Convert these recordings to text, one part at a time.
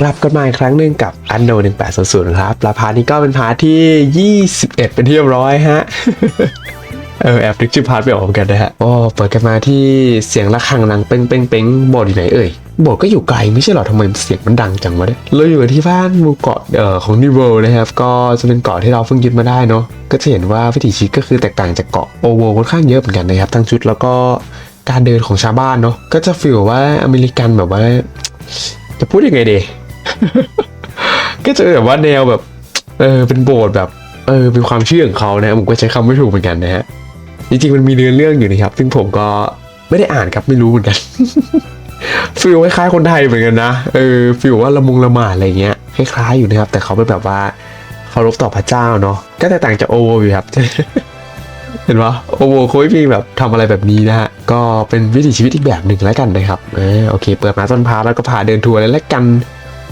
กลับกันมาอีกครั้งหนึ่งกับอันโน1800ครับและพาร์ทนี้ก็เป็นพาร์ทที่ 21 เป็นที่เรียบร้อยฮะ เออแอบนึกชื่อพาร์ทไม่ออกกันนะฮะ โอ้เปิดกันมาที่เสียงระฆังดังเป้งเป้งเป้งโบสถ์อยู่ไหนเอ่ยโบสถ์ก็อยู่ไกลไม่ใช่หรอทำไมเสียงมันดังจังวะเนี่ยเราอยู่ที่บ้านหมู่เกาะเอ่อของนิโวนะครับ ก็จะเป็นเกาะที่เราเพิ่งยึดมาได้เนาะ ก็จะเห็นว่าวิถีชีวิตก็คือแตกต่างจากเกาะโอโวค่อนข้างเยอะเหมือนกันนะครับ ทั้งชุดแล้วก็การเดินของชาวบ้านเนาะ ก็จะฟีลว่าอเมริกันแบบว่าจะพูดยังไงดี ก็จะแบบว่าแนวแบบ เออเป็นโบสถ์แบบ เออเป็นความเชื่อของเขานะผมก็ใช้คำไม่ถูกเหมือนกันนะฮะจริงๆมันมีเนื้อเรื่องอยู่นะครับ ซึ่งผมก็ไม่ได้อ่านครับไม่รู้เหมือนกันฟีลคล้ายๆคนไทยเหมือนกันนะเออฟีลว่าละมุงละหมาดอะไรเงี้ยคล้ายๆอยู่นะครับ แต่เขาเป็นแบบว่าเคารพต่อพระเจ้าเนาะก็แตกต่างจากโอโวอยู่ครับเห็นปะโอโวเขาไม่มีแบบทำอะไรแบบนี้นะฮะก็เป็นวิถีชีวิตอีกแบบหนึ่งแล้วกันนะครับเออโอเค เปิดมาต้นพาแล้วก็พาเดินทัวร์แล้วกัน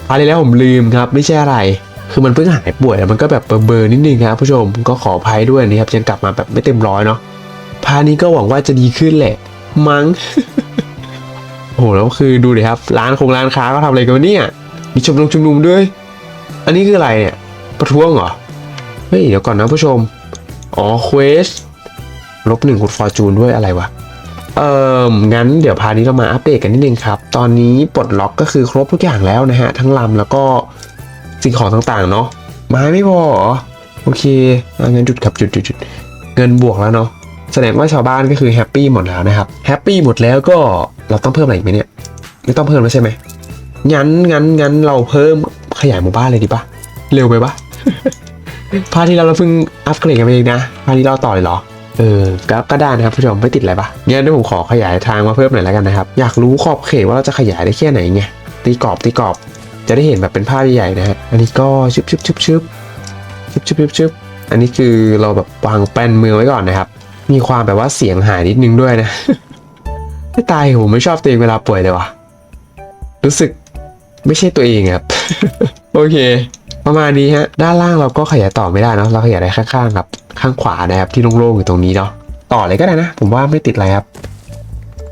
พาได้แล้วผมลืมครับ ไม่ใช่อะไร คือมันเพิ่งหายป่วยแล้วมันก็แบบเบลอๆนิดนึงครับผู้ชมก็ขออภัยด้วยนะครับยังกลับมาแบบไม่เต็มร้อยเนาะพานี้ก็หวังว่าจะดีขึ้นแหละ มั้งโอ้โหแล้วคือดูดิครับร้านคงร้านค้าก็ทำอะไรกันวะเนี่ยมีชมรมชุมนุมด้วย อันนี้คืออะไรเนี่ยประท้วงเหรอเฮ้ยเดี๋ยวก่อนนะผู้ชมอ๋อเควสลบหนึ่งคุณฟอร์จูนด้วยอะไรวะ เอองั้นเดี๋ยวพานี้เรามาอัปเดตกันนิดนึงครับ ตอนนี้ปลดล็อกก็คือครบทุกอย่างแล้วนะฮะ ทั้งลำแล้วก็สิ่งของต่างๆเนาะไม้ไม่พอโอเคอะงั้นจุดครับจุดจุดจุดเงินบวกแล้วเนาะแสดงว่าชาวบ้านก็คือแฮปปี้หมดแล้วนะครับแฮปปี้หมดแล้วก็เราต้องเพิ่มอะไรอีกไหมเนี่ยไม่ต้องเพิ่มแล้วใช่ไหมงั้นงั้นงั้นเราเพิ่มขยายหมู่บ้านเลยดีปะเร็วไปปะพาที่เราเราเพิ่งอัปเกรดกันไปเองนะพาที่เราต่อเลยเหรอ เออก็ก็ได้นะครับผู้ชมไม่ติดอะไรปะงั้นเดี๋ยวผมขอขยายทางมาเพิ่มหน่อยแล้วกันนะครับ อยากรู้ขอบเขตว่าเราจะขยายได้แค่ไหนไงตีกรอบตีกรอบจะได้เห็นแบบเป็นภาพใหญ่ๆนะฮะอันนี้ก็ชึบชึบชึบชึบชึบชึบชึบชึบอันนี้คือเราแบบวางแปลนมือไว้ก่อนนะครับ มีความแบบว่าเสียงหายนิดนึงด้วยนะไม่ตายผมไม่ชอบตัวเองเวลาป่วยเลยว่ะรู้สึกไม่ใช่ตัวเองครับ โอเค ประมาณนี้ฮะด้านล่างเราก็ขยายต่อไม่ได้เนอะเราขยายได้ข้างๆครับข้างขวานะครับที่โล่งๆอยู่ตรงนี้เนาะต่อเลยก็ได้นะ ผมว่าไม่ติดอะไรครับ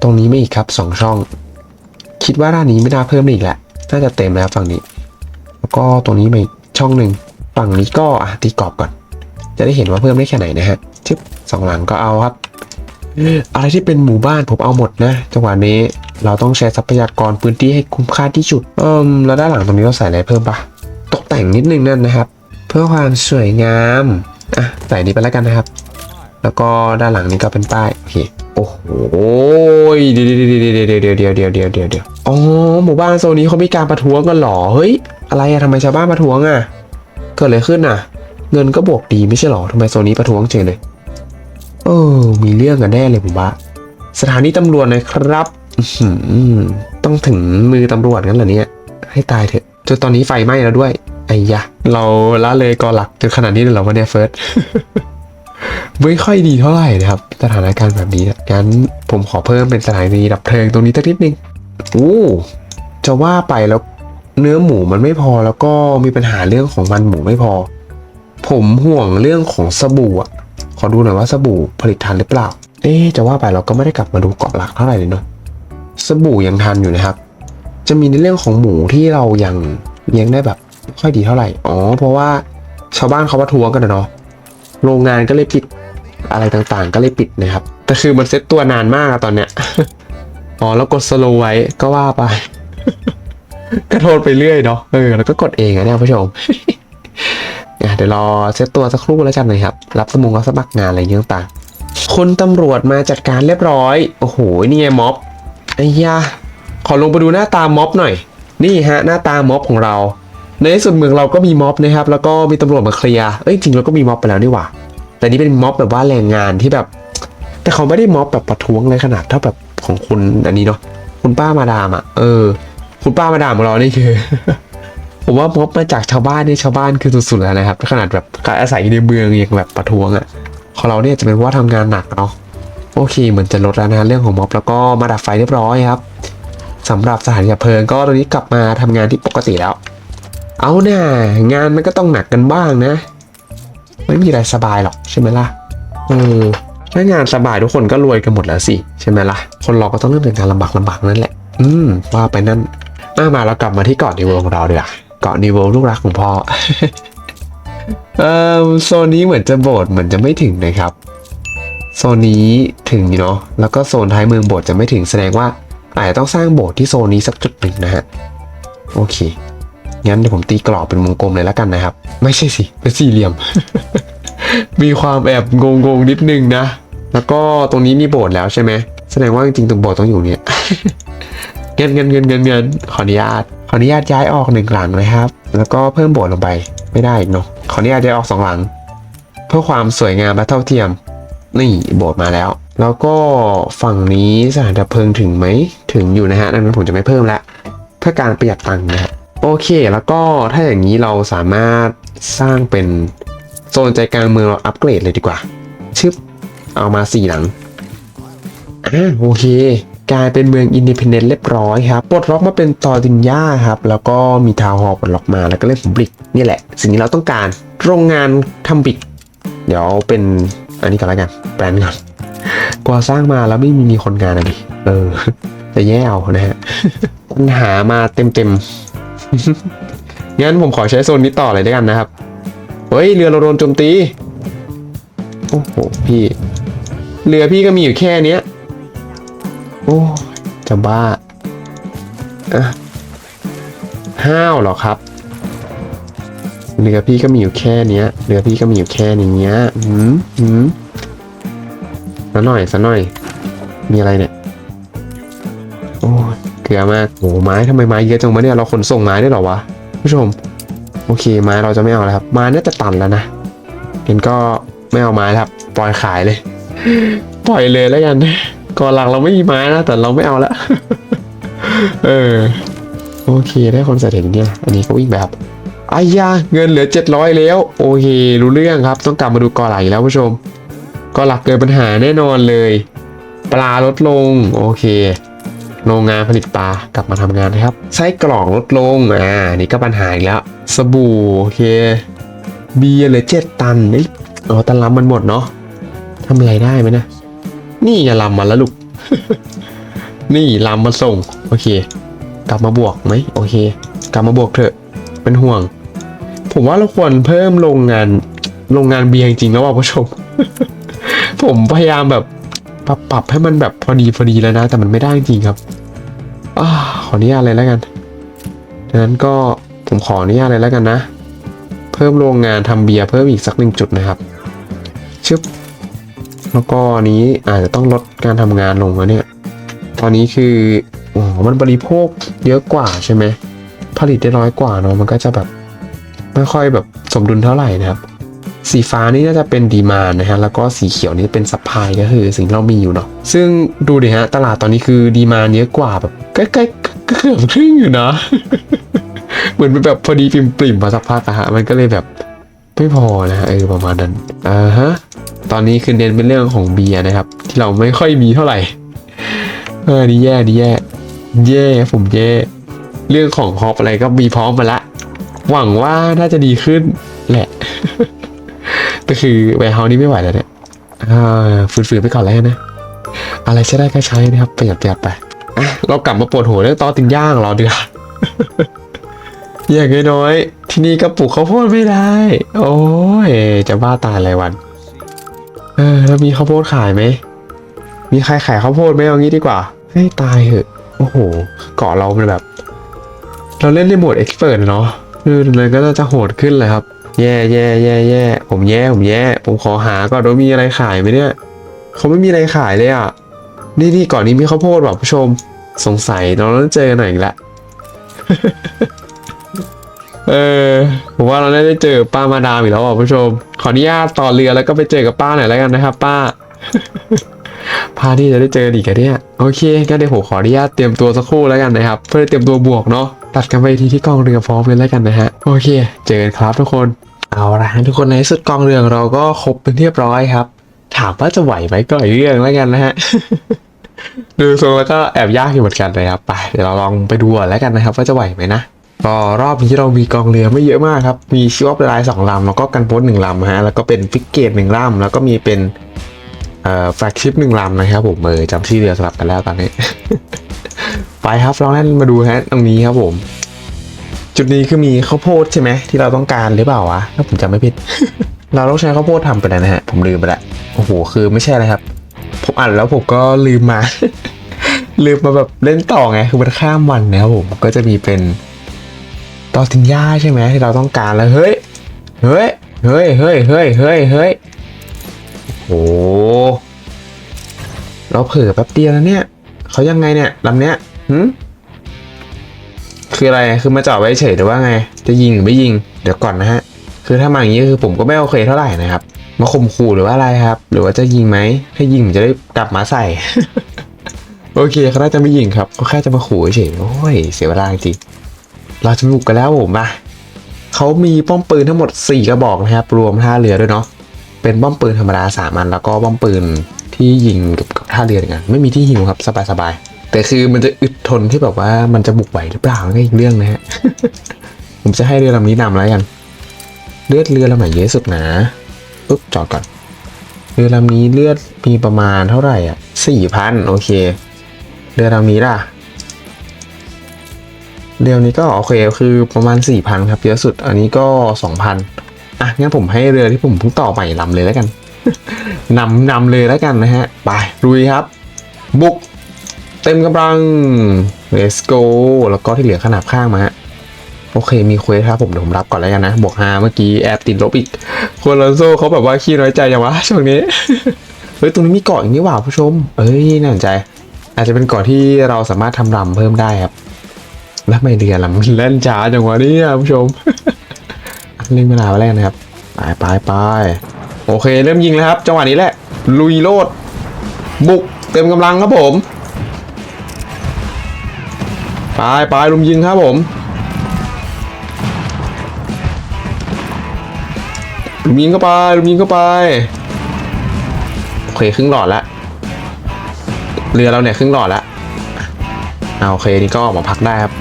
ตรงนี้ไม่อีกครับสองช่อง คิดว่าด้านนี้ไม่น่าเพิ่มอีกแหละน่าจะเต็มแล้วฝั่งนี้ แล้วก็ตรงนี้มาอีกช่องหนึ่งฝั่งนี้ก็อะตีกรอบก่อน จะได้เห็นว่าเพิ่มได้แค่ไหนนะฮะชึบสองหลังก็เอาครับอะไรที่เป็นหมู่บ้านผมเอาหมดนะจังหวะนี้เราต้องใช้ทรัพยากรพื้นที่ให้คุ้มค่าที่สุดอืมแล้วด้านหลังตรงนี้เราใส่อะไรเพิ่มปะ แต่งนิดนึงนั่นนะครับ เพื่อความสวยงามอะใส่นี้ไปแล้วกันนะครับ แล้วก็ด้านหลังนี้ก็เป็นป้ายโอเคโอ้โหเดี๋ยวเดี๋ยวเดี๋ยวเดี๋ยวเดี๋ยวเดี๋ยวเดี๋ยวเดี๋ยวเดี๋ยวอ๋อหมู่บ้านโซนนี้เขามีการประท้วงกันหรอเฮ้ยอะไรอะทำไมชาวบ้านประท้วงอะเกิดอะไรขึ้นอะเงินก็บวกดีไม่ใช่หรอทำไมโซนนี้ประท้วงเฉยเลยเออมีเรื่องกันแน่เลยผมว่าสถานีตำรวจนะครับต้องถึงมือตำรวจงั้นเหรอเนี่ยให้ตายเถอะจนตอนนี้ไฟไหม้แล้วด้วย ไอ้ยะ เราละเลยกอหลักจนขนาดนี้เลยเหรอวะเนี่ยเฟิร์สไม่ค่อยดีเท่าไหร่นะครับ สถานการณ์แบบนี้นะงั้นผมขอเพิ่มเป็นสถานีดับเพลิงตรงนี้สักนิดนึงโอ้จะว่าไปแล้วเนื้อหมูมันไม่พอแล้วก็มีปัญหาเรื่องของมันหมูไม่พอ ผมห่วงเรื่องของสบู่อะขอดูหน่อยว่าสบู่ผลิตทันหรือเปล่า เอ๊จะว่าไปเราก็ไม่ได้กลับมาดูเกาะหลักเท่าไหร่เลยเนาะสบู่ยังทันอยู่นะครับ จะมีในเรื่องของหมูที่เรายังเลี้ยงได้แบบ ไม่ค่อยดีเท่าไหร่ อ๋อ เพราะว่าชาวบ้านเขาประท้วงกันเนาะ โรงงานก็เลยปิดอะไรต่างๆ ก็เลยปิดนะครับ แต่คือมันเซ็ตตัวนานมากอะตอนเนี้ย อ๋อ แล้วกดสโลไว้ก็ว่าไป ก็โทษไปเรื่อยเนาะ เออ แล้วก็กดเองอะเนี่ยผู้ชมอะเดี๋ยวรอเซตตัวสักครู่แล้วกันนะครับ รับสมุงรับสมัครงานอะไรเงี้ยต่างๆคุณตำรวจมาจัดการเรียบร้อย โอ้โห นี่ไงม็อบไอ้ยาขอลงไปดูหน้าตาม็อบหน่อย นี่ฮะ หน้าตาม็อบของเรา ในที่สุดเมืองเราก็มีม็อบนะครับ แล้วก็มีตำรวจมาเคลียร์เอ้ยจริงเราก็มีม็อบไปแล้วนี่หว่า แต่นี่เป็นม็อบแบบว่าแรงงานที่แบบ แต่เขาไม่ได้ม็อบแบบประท้วงเลยขนาดเท่าแบบของคุณอันนี้เนาะคุณป้ามาดามอะเออ คุณป้ามาดามของเรานี่คือ ผมว่าม็อบมาจากชาวบ้านเนี่ยชาวบ้านคือสุดๆแล้วนะครับขนาดแบบการอาศัยอยู่ในเมืองยังแบบประท้วงอะ่ะของเราเนี่ยจะเป็นว่าทำงานหนักเนาะโอเคเหมือนจะลดแล้วนะเรื่องของม็อบแล้วก็มาดับไฟเรียบร้อยครับสำหรับสถานีดับเพลิงก็ตอนนี้กลับมาทำงานที่ปกติแล้ว เอาหน่างานมันก็ต้องหนักกันบ้างนะ ไม่มีอะไรสบายหรอกใช่ไหมล่ะเออถ้างานสบายทุกคนก็รวยกันหมดแล้วสิใช่ไหมล่ะ คนเราก็ต้องเริ่มจากงานลำบากลำบากนั่นแหละ อืมว่าไปนั่นอะมาเรากลับมาที่เกาะนิโวของเราดีกว่าเกาะนิโวลูกรักของพ่อเออโซนนี้เหมือนจะโบสถ์เหมือนจะไม่ถึงนะครับ โซนนี้ถึงอยู่เนาะแล้วก็โซนท้ายเมืองโบสถ์จะไม่ถึงแสดงว่าอาจจะต้องสร้างโบสถ์ที่โซนนี้สักจุดหนึ่งนะฮะโอเค งั้นเดี๋ยวผมตีกรอบเป็นวงกลมเลยแล้วกันนะครับ ไม่ใช่สิเป็นสี่เหลี่ยม มีความแอบงงๆนิดนึงนะ แล้วก็ตรงนี้มีโบสถ์แล้วใช่ไหมแสดงว่าจริงๆตรงโบสถ์ต้องอยู่เนี่ยเงินเงินเงินเงินเงินขออนุญาตขออนุญาตย้ายออกหนึ่งหลังนะครับ แล้วก็เพิ่มโบสถ์ลงไปไม่ได้อีกเนาะขออนุญาตย้ายออกสองหลัง เพื่อความสวยงามและเท่าเทียมนี่โบสถ์มาแล้ว แล้วก็ฝั่งนี้สถานดับเพลิงถึงไหมถึงอยู่นะฮะดังนั้นผมจะไม่เพิ่มละเพื่อการประหยัดตังค์นะครับ โอเค แล้วก็ถ้าอย่างนี้เราสามารถสร้างเป็นโซนใจกลางเมืองเราอัปเกรดเลยดีกว่า ชึบ เอามาสี่หลังอ่าโอเค กลายเป็นเมืองอินดิเพนเดนต์เรียบร้อยครับ ปลดล็อกมาเป็นตอรินย่าครับ แล้วก็มีทาวน์ฮอลล์ปลดล็อกมาแล้วก็เล่นผงบลิกนี่แหละ สิ่งที่เราต้องการ โรงงานทำบลิก เดี๋ยวเป็นอันนี้ก่อนแล้วกันแปลนก่อนกว่าสร้างมาแล้วไม่มีมีคนงานอะดิเออ จะแย่เอานะฮะปัญหามาเต็มเต็มๆ งั้นผมขอใช้โซนนี้ต่อเลยด้วยกันนะครับ เฮ้ย เรือเราโดนโจมตี โอ้โห พี่ เรือพี่ก็มีอยู่แค่เนี้ย โอ้จะบ้าอะห้าวเหรอครับ เรือพี่ก็มีอยู่แค่เนี้ย เรือพี่ก็มีอยู่แค่นี้เนี้ย หืมหืมสักหน่อยสักหน่อย มีอะไรเนี่ย เกลือมากโอ้ไม้ทำไมไม้เยอะจังวะเนี่ยเราขนส่งไม้ได้หรอวะผู้ชม โอเคไม้เราจะไม่เอาแล้วครับไม้น่าจะตันแล้วนะเห็นก็ไม่เอาไม้ครับ ปล่อยขายเลย ปล่อยเลยแล้วกันก่อนหลังเราไม่มีไม้นะแต่เราไม่เอาละเออโอเคได้คนเสถียรเนี่ยอันนี้ก็วิ่งแบบอายาเงินเหลือ 700 แล้ว โอเครู้เรื่องครับ ต้องกลับมาดูกอหลักอีกแล้วผู้ชมกอหลักเกิดปัญหาแน่นอนเลย ปลาลดลง โอเค โรงงานผลิตปลากลับมาทำงานนะครับไส้กรอกลดลงอ่านี่ก็ปัญหาอีกแล้ว สบู่โอเคเบียร์เหลือเจ็ดตันนี่อ๋อตันลำมันหมดเนาะทำอะไรได้ไหมนะ นี่ไงลำมาแล้วลูก นี่ลำมาส่ง โอเค กลับมาบวกไหมโอเค กลับมาบวกเถอะ เป็นห่วง ผมว่าเราควรเพิ่มโรงงานโรงงานเบียร์จริงๆแล้วว่ะผู้ชม ผมพยายามแบบ ปรับปรับให้มันแบบพอดีพอดีแล้วนะ แต่มันไม่ได้จริงๆครับอขออนุญาตเลยแล้วกันดังนั้นก็ผมขออนุญาตเลยแล้วกันนะ เพิ่มโรงงานทำเบียร์เพิ่มอีกสักหนึ่งจุดนะครับ ชึบ แล้วก็อันนี้อาจจะต้องลดการทำงานลงแล้วเนี่ย ตอนนี้คืออ๋อมันบริโภคเยอะกว่าใช่ไหม ผลิตได้น้อยกว่าเนาะ มันก็จะแบบไม่ค่อยแบบสมดุลเท่าไหร่นะครับ สีฟ้านี่น่าจะเป็นดีมานนะฮะแล้วก็สีเขียวนี่เป็นซัพพลายก็คือสิ่งที่เรามีอยู่เนาะซึ่งดูดิฮะตลาดตอนนี้คือดีมานเยอะกว่าแบบใกล้ๆเกือบครึ่งอยู่นะ เหมือนเป็นแบบพอดีปริมๆมาสักพักอะฮะมันก็เลยแบบไม่พอนะฮะเออประมาณนั้นอ่าฮะตอนนี้คือเน้นเป็นเรื่องของเบียร์นะครับ ที่เราไม่ค่อยมีเท่าไหร่เออนี่แย่นี่แย่แย่ผมแย่เรื่องของฮอปอะไรก็มีพร้อมมาละ หวังว่าน่าจะดีขึ้นแหละ แต่คือแวร์เฮานี่ไม่ไหวแล้วเนี่ยฝืนๆไปก่อนแล้วนะอะไรใช้ได้ก็ใช้นะครับประหยัดประหยัดไปอะเรากลับมาปวดหัวเรื่องตอตินย่างเราดีกว่าอย่างน้อยๆที่นี่ก็ปลูกข้าวโพดไม่ได้ โอ้ยจะบ้าตายอะไรวัน เออแล้วมีข้าวโพดขายไหมมีใครขายข้าวโพดไหมเอางี้ดีกว่า ให้ตายเหอะโอ้โหเกาะเรามันแบบ เราเล่นในโหมดเอ็กซ์เพรสเนาะคือเลยก็จะโหดขึ้นเลยครับ แย่แย่แย่แย่ผมแย่ผมแย่ผมขอหาก่อนว่ามีอะไรขายไหมเนี่ยเขาไม่มีอะไรขายเลยอะนี่นี่ก่อนนี้มีข้าวโพดแบบผู้ชมสงสัยเราต้องเจอหน่อยละเออผมว่าเราได้เจอป้ามาดามอีกแล้วอะผู้ชม ขออนุญาตต่อเรือแล้วก็ไปเจอกับป้าหน่อยแล้วกันนะครับ ป้าพาที่จะได้เจออีกอะเนี่ยโอเคก็เดี๋ยวผมขออนุญาตเตรียมตัวสักครู่แล้วกันนะครับ เพื่อเตรียมตัวบวกเนาะ ตัดกันไปทีที่กองเรือพร้อมกันแล้วกันนะฮะ โอเค เจอกันครับทุกคน เอาละทุกคนในสุดกองเรือเราก็ครบเป็นเรียบร้อยครับ ถามว่าจะไหวไหมก็อีกเรื่องแล้วกันนะฮะดูทรงแล้วก็แอบยากอยู่เหมือนกันนะครับไปเดี๋ยวเราลองไปดูก่อนแล้วกันนะครับ ว่าจะไหวไหมนะก็รอบนี้เรามีกองเรือไม่เยอะมากครับ มีชิวอปลายสองลำแล้วก็กันโพสหนึ่งลำฮะแล้วก็เป็นฟิกเกตหนึ่งลำแล้วก็มีเป็นเอ่อแฟกชิปหนึ่งลำนะครับผมเออจำชื่อเรือสลับกันแล้วตอนนี้ ไปครับลองเล่นมาดูฮะตรงนี้ครับผม จุดนี้คือมีข้าวโพดใช่ไหมที่เราต้องการหรือเปล่าวะถ้าผมจำไม่ผิด เราต้องใช้ข้าวโพดทำไปแล้วนะฮะผมลืมไปละโอ้โหคือไม่ใช่อะไรครับ ผมอ่านแล้วผมก็ลืมมา ลืมมาแบบเล่นต่อไงคือมันข้ามวันนะครับผมก็จะมีเป็นตอตินย่าใช่ไหมที่เราต้องการแล้วเฮ้ยเฮ้ยเฮ้ยเฮ้ยเฮ้ยเฮ้ยเฮ้ยโอ้โหเราเผลอแป๊บเดียวแล้วเนี่ยเขายังไงเนี่ยลำเนี้ย หืมคืออะไร คือมาจอดไว้เฉยหรือว่าไง จะยิงหรือไม่ยิง เดี๋ยวก่อนนะฮะ คือถ้ามาอย่างนี้คือผมก็ไม่โอเคเท่าไหร่นะครับ มาข่มขู่หรือว่าอะไรครับ หรือว่าจะยิงไหม ถ้ายิงผมจะได้กลับมาใส่ โอเคเขาน่าจะไม่ยิงครับก็แค่จะมาขู่เฉย โอ้ย เสียเวลาจริง เราจะบุกกันแล้วผมมาเขามีป้อมปืนทั้งหมด 4 กระบอกนะครับ รวมท่าเรือด้วยเนาะ เป็นป้อมปืนธรรมดาสามันแล้วก็ป้อมปืนที่ยิงกับท่าเรือกัน ไม่มีที่หิวครับ สบายๆ แต่คือมันจะอึดทนที่แบบว่ามันจะบุกไหวหรือเปล่าก็อีกเรื่องนะฮะ ผมจะให้เรือลำนี้นำแล้วกัน เลือดเรือลำไหนเยอะสุดนะปุ๊บจอดก่อน เรือลำนี้เลือดมีประมาณเท่าไหร่อะสี่พันโอเค เรือลำนี้ล่ะ เรือนี้ก็โอเคคือประมาณสี่พันครับเยอะสุด อันนี้ก็สองพันอะงั้นผมให้เรือที่ผมเพิ่งต่อใหม่ลำเลยแล้วกันนำนำเลยแล้วกันนะฮะ ไปลุยครับ บุก เต็มกำลัง let's go แล้วก็ที่เหลือขนาบข้างมาฮะโอเค มีเควสครับผมเดี๋ยวผมรับก่อนแล้วกันนะ บวก5เมื่อกี้แอบติดลบอีกคนลอนโซเขาแบบว่าขี้น้อยใจอย่างวะช่วงนี้ เฮ้ย ตรงนี้มีเกาะอย่างนี้ว่ะผู้ชม เอ้ย น่าสนใจ อาจจะเป็นเกาะที่เราสามารถทำรำเพิ่มได้ครับ แล้วไม่เรือลำเล่นช้าจังวะนี่ผู้ชมเล่นเวลาไปแล้วนะครับ ไปไปไปโอเค เริ่มยิงแล้วครับ จังหวะนี้แหละ ลุยโลด บุก เต็มกำลังครับผม ไปไปลุมยิงครับผมลุมยิงเข้าไปลุมยิงเข้าไปโอเคครึ่งหลอดละเรือเราเนี่ยครึ่งหลอดละเอาโอเคนี่ก็ออกมาพักได้ครับ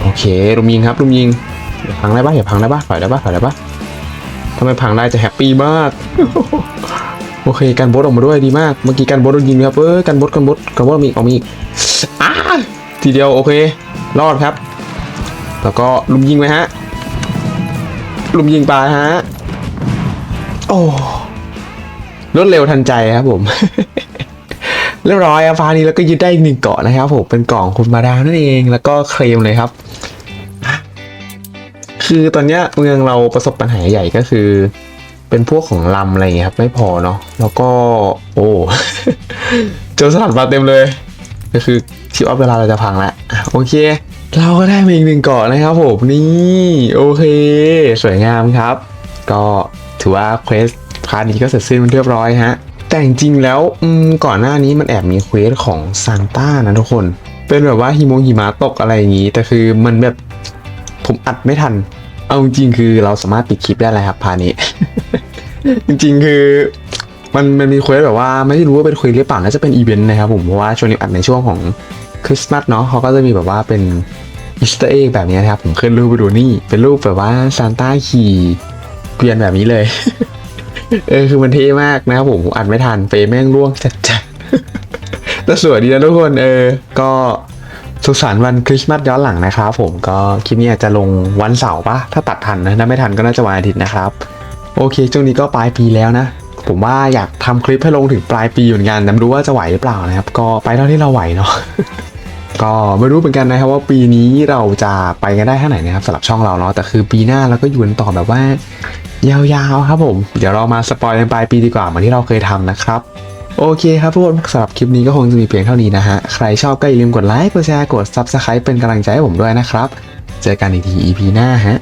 โอเคลุมยิงครับลุมยิงอย่าพังได้ปะอย่าพังได้ปะถอยได้ปะถอยได้ปะถ้าไม่พังได้จะแฮปปี้มาก โอเคกันบดออกมาด้วยดีมากเมื่อกี้กันบดโดนยิงครับเออกันบดกันบดกันบดมีอีกมีอีกอ้าทีเดียวโอเครอดครับ แล้วก็ลุมยิงไหมฮะลุมยิงปลาฮะโอ้รวดเร็วทันใจครับผมเรียบร้อยอะฟ้านี้แล้วก็ยึดได้อีกหนึ่งเกาะนะครับผมเป็นกาะของคุณมาดามนั่นเองแล้วก็เคลมเลยครับ คือตอนเนี้ยเมืองเราประสบปัญหาใหญ่ก็คือ เป็นพวกของลำอะไรอย่างเงี้ยครับไม่พอเนาะแล้วก็โอ้เจอสลัดมาเต็มเลย ก็คือชิวอัพเวลาเราจะพังละโอเค เราก็ได้มาอีกหนึ่งเกาะนะครับผมนี่โอเค สวยงามครับ ก็ถือว่าเควสพาร์ทนี้ก็เสร็จสิ้นเป็นเรียบร้อยฮะแต่จริงๆแล้วก่อนหน้านี้มันแอบมีเควสของซานต้านะทุกคน เป็นแบบว่าหิมงหิมะตกอะไรอย่างนี้ แต่คือมันแบบผมอัดไม่ทัน เอาจริงคือเราสามารถปิดคลิปได้เลยครับพานี้ จริงๆคือมันมันมีเควสแบบว่าไม่รู้ว่าเป็นเควสหรือเปล่าน่าจะเป็นอีเวนต์นะครับผมเพราะว่าช่วงนี้อัดในช่วงของคริสต์มาสเนาะเขาก็จะมีแบบว่าเป็นอีสเตอร์เอ็กแบบนี้นะครับ ผมขึ้นรูปไปดูนี่ เป็นรูปแบบว่าซานต้าขี่เกวียนแบบนี้เลย เออคือมันเท่มากนะครับผมอัดไม่ทันเฟรมแม่งร่วงจัดๆแต่สวยดีนะทุกคนเออ ก็ สุขสันต์วันคริสต์มาสย้อนหลังนะครับผมก็คลิปนี้อาจจะลงวันเสาร์ปะถ้าตัดทันนะถ้าไม่ทันก็น่าจะวันอาทิตย์นะครับ โอเคช่วงนี้ก็ปลายปีแล้วนะ ผมว่าอยากทำคลิปให้ลงถึงปลายปีเหมือนกันแต่ไม่รู้ว่าจะไหวหรือเปล่านะครับ ก็ไปเท่าที่เราไหวเนาะก็ไม่รู้เหมือนกันนะครับว่าปีนี้เราจะไปกันได้แค่ไหนนะครับสำหรับช่องเราเนาะแต่คือปีหน้าเราก็อยู่กันต่อแบบว่ายาวๆครับผม เดี๋ยวเรามาสปอยกันปลายปีดีกว่าเหมือนที่เราเคยทำนะครับ โอเคครับทุกคนสำหรับคลิปนี้ก็คงจะมีเพียงเท่านี้นะฮะ ใครชอบก็อย่าลืมกดไลค์ กดแชร์ กด Subscribe เป็นกำลังใจให้ผมด้วยนะครับ เจอกันอีกที EP หน้าฮะ